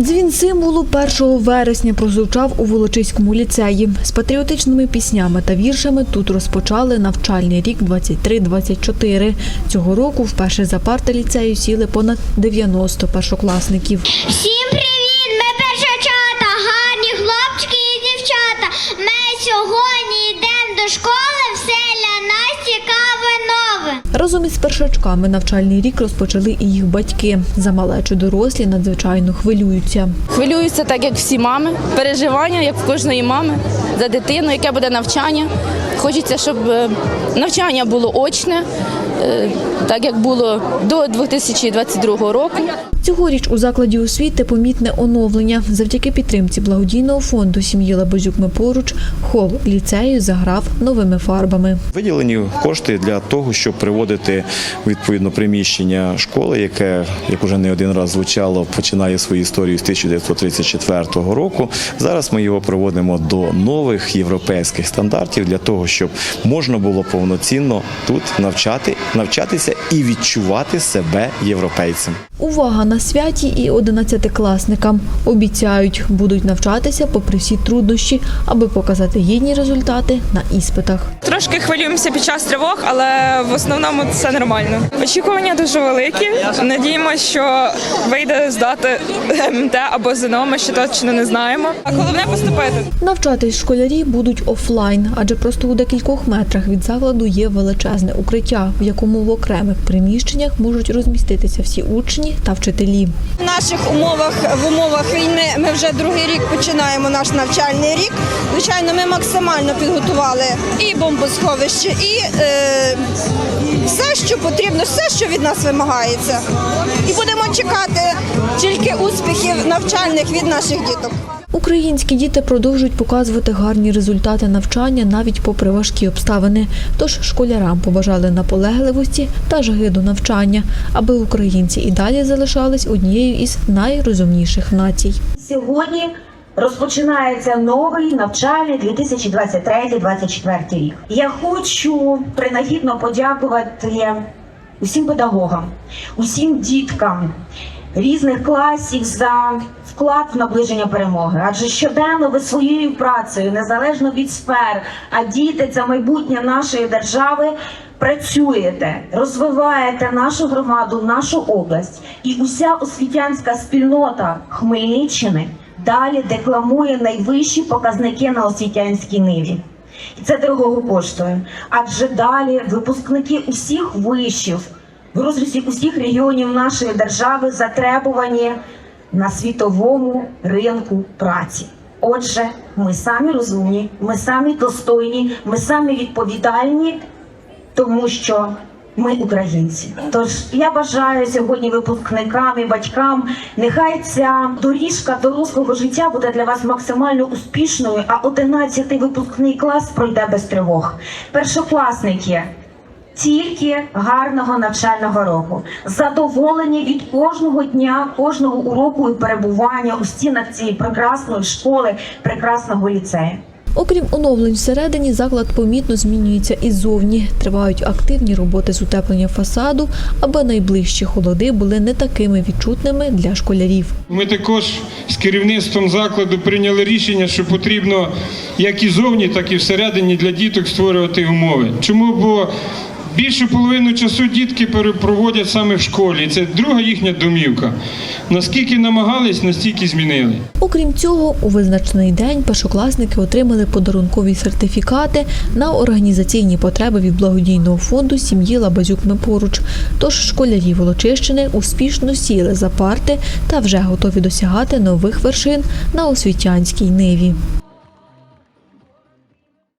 Дзвін символу 1 вересня прозвучав у Волочиському ліцеї. З патріотичними піснями та віршами тут розпочали навчальний рік 23-24. Цього року вперше за парти ліцею сіли понад 90 першокласників. Всім привіт! Разом із першачками навчальний рік розпочали і їх батьки. За малечу дорослі надзвичайно хвилюються. Хвилюються, так, як всі мами. Переживання, як в кожної мами, за дитину, яке буде навчання. Хочеться, щоб е, навчання було очне, е, так як було до 2022 року. Цьогоріч у закладі освіти помітне оновлення. Завдяки підтримці благодійного фонду сім'ї Лабазюк ми поруч хол ліцею заграв новими фарбами. Виділені кошти для того, щоб приводити відповідно приміщення школи, яке, як уже не один раз звучало, починає свою історію з 1934 року. Зараз ми його приводимо до нових європейських стандартів для того, щоб можна було повноцінно тут навчати, навчатися і відчувати себе європейцем. Увага на святі і одинадцятикласникам. Обіцяють, будуть навчатися попри всі труднощі, аби показати гідні результати на іспитах. Трошки хвилюємося під час тривог, але в основному це нормально. Очікування дуже великі. Надіємося, що вийде здати МТ або ЗНО, ми ще точно не знаємо. А головне поступити. Навчатись школярі будуть офлайн, адже просто у декількох метрах від закладу є величезне укриття, в якому в окремих приміщеннях можуть розміститися всі учні та вчителі. В наших умовах в умовах війни ми вже другий рік починаємо наш навчальний рік. Звичайно, ми максимально підготували і бомбосховище, і е, все, що потрібно, все, що від нас вимагається. І будемо чекати тільки успіхів навчальних від наших діток. Українські діти продовжують показувати гарні результати навчання навіть попри важкі обставини. Тож школярам побажали наполегливості та жаги до навчання, аби українці і далі залишались однією із найрозумніших націй. Сьогодні розпочинається новий навчальний 2023-2024 рік. Я хочу принагідно подякувати усім педагогам, усім діткам різних класів за вклад в наближення перемоги. Адже щоденно ви своєю працею, незалежно від сфер, а діти це майбутнє нашої держави. Працюєте, розвиваєте нашу громаду, нашу область, і уся освітянська спільнота Хмельниччини далі декламує найвищі показники на освітянській ниві. І це дорогого коштує. Адже далі випускники усіх вишів в розрізі усіх регіонів нашої держави затребувані на світовому ринку праці. Отже, ми самі розумні, ми самі достойні, ми самі відповідальні, тому що ми українці. Тож я бажаю сьогодні випускникам і батькам, нехай ця доріжка дорослого життя буде для вас максимально успішною, а 11 випускний клас пройде без тривог. Першокласники. Тільки гарного навчального року, задоволення від кожного дня, кожного уроку і перебування у стінах цієї прекрасної школи, прекрасного ліцею. Окрім оновлень всередині, заклад помітно змінюється і зовні. Тривають активні роботи з утеплення фасаду, аби найближчі холоди були не такими відчутними для школярів. Ми також з керівництвом закладу прийняли рішення, що потрібно як і зовні, так і всередині для діток створювати умови. Чому? Бо більшу половину часу дітки пере- проводять саме в школі. Це друга їхня домівка. Наскільки намагались, настільки змінили. Окрім цього, у визначений день першокласники отримали подарункові сертифікати на організаційні потреби від благодійного фонду сім'ї Лабазюк ми поруч. Тож школярі Волочищини успішно сіли за парти та вже готові досягати нових вершин на освітянській ниві.